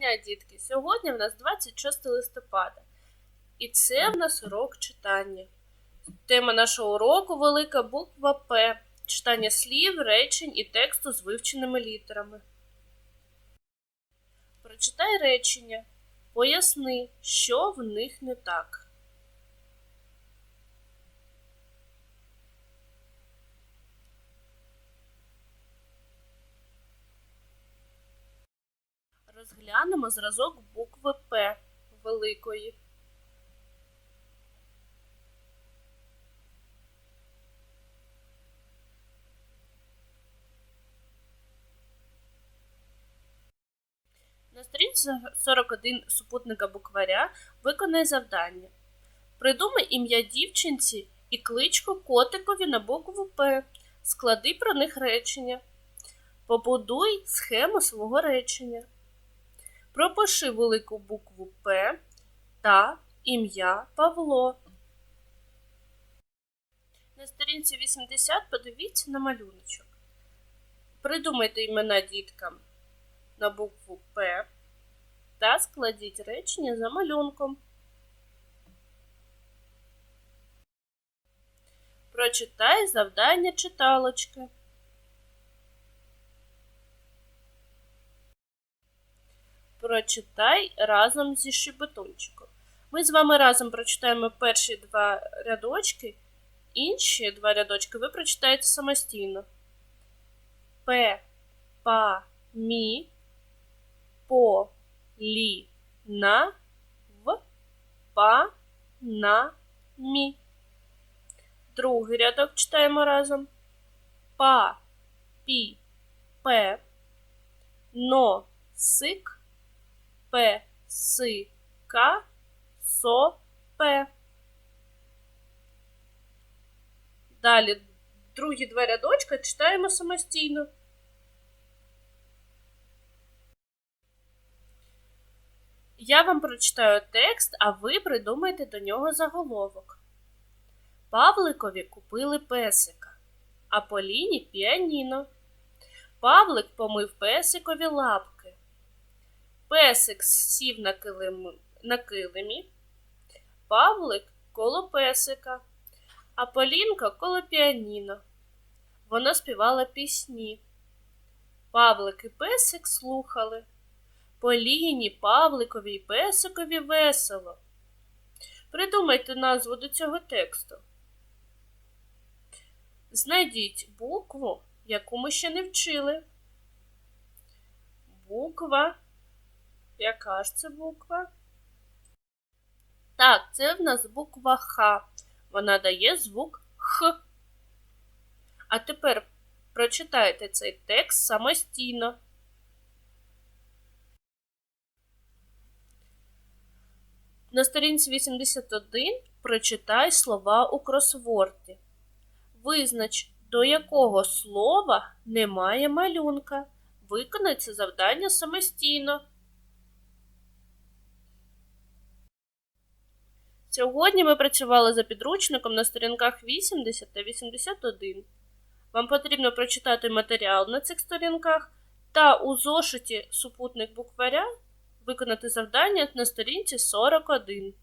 дня, дітки! Сьогодні в нас 26 листопада, і це в нас урок читання. Тема нашого уроку велика буква П. Читання слів, речень і тексту з вивченими літерами. Прочитай речення. Поясни, що в них не так. Розглянемо зразок букви П великої. На сторінці 41 супутника букваря виконай завдання. Придумай ім'я дівчинці і кличку котикові на букву П. Склади про них речення. Побудуй схему свого речення. Пропиши велику букву П та ім'я Павло. На сторінці 80 подивіться на малюночок. Придумайте імена діткам на букву П та складіть речення за малюнком. Прочитай завдання читалочки. Прочитай разом зі щебетунчиком. Ми з вами разом прочитаємо перші два рядочки, інші два рядочки ви прочитаєте самостійно. П, па, мі, по, лі, на, в, па, на, мі. Другий рядок читаємо разом. Па, пі, пе, но, сик, П, С, К, СО, П. Далі другі два рядочка читаємо самостійно. Я вам прочитаю текст, а ви придумайте до нього заголовок. Павликові купили песика, а Поліні піаніно. Павлик помив песикові лапки. Песик сів на, килим, на килимі, Павлик коло песика, а Полінка коло піаніно. Вона співала пісні. Павлик і песик слухали. Поліні, Павликові і песикові весело. Придумайте назву до цього тексту. Знайдіть букву, яку ми ще не вчили. Буква. Яка ж це буква? Так, це в нас буква Х. Вона дає звук Х. А тепер прочитайте цей текст самостійно. На сторінці 81 прочитай слова у кросворді. Визнач, до якого слова немає малюнка. Виконай це завдання самостійно. Сьогодні ми працювали за підручником на сторінках 80 та 81. Вам потрібно прочитати матеріал на цих сторінках та у зошиті супутник букваря виконати завдання на сторінці 41.